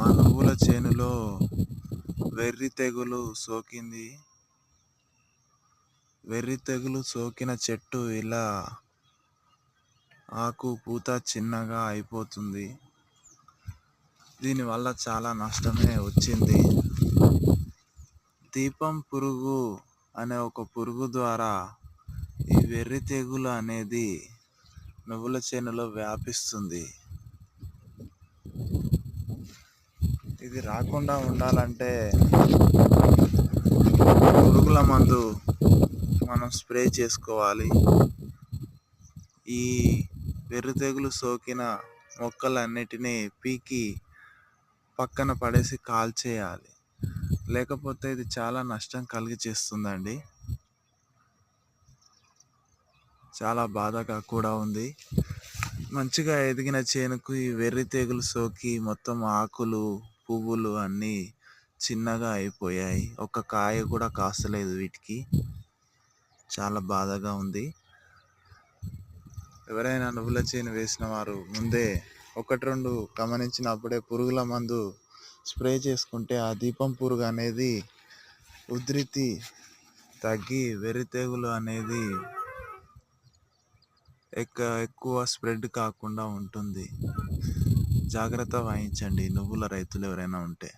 మా నువ్వుల చేనులో వెర్రి తెగులు సోకింది. వెర్రి తెగులు సోకిన చెట్టు ఇలా ఆకు పూత చిన్నగా అయిపోతుంది. దీనివల్ల చాలా నష్టమే వచ్చింది. దీపం పురుగు అనే ఒక పురుగు ద్వారా ఈ వెర్రి తెగులు అనేది నువ్వుల చేనులో వ్యాపిస్తుంది. ఇది రాకుండా ఉండాలంటే పురుగుల మందు మనం స్ప్రే చేసుకోవాలి. ఈ వెర్రి తెగులు సోకిన మొక్కలన్నిటినీ పీకి పక్కన పడేసి కాల్చేయాలి. లేకపోతే ఇది చాలా నష్టం కలిగి చేస్తుందండి చాలా బాధగా కూడా ఉంది. మంచిగా ఎదిగిన చేనుకు ఈ వెర్రి తెగులు సోకి మొత్తం ఆకులు పువ్వులు అన్నీ చిన్నగా అయిపోయాయి. ఒక కాయ కూడా కాస్తలేదు వీటికి. చాలా బాధగా ఉంది. ఎవరైనా నువ్వుల చేను వేసిన వారు ముందే ఒకటి రెండు గమనించినప్పుడే పురుగుల మందు స్ప్రే చేసుకుంటే ఆ దీపం పురుగు అనేది ఉధృతి తగ్గి వెర్రి తెగులు అనేది ఎక్క ఎక్కువ స్ప్రెడ్ కాకుండా ఉంటుంది. జాగ్రత్త వహించండి. నువ్వుల రైతులు ఎవరైనా ఉంటే.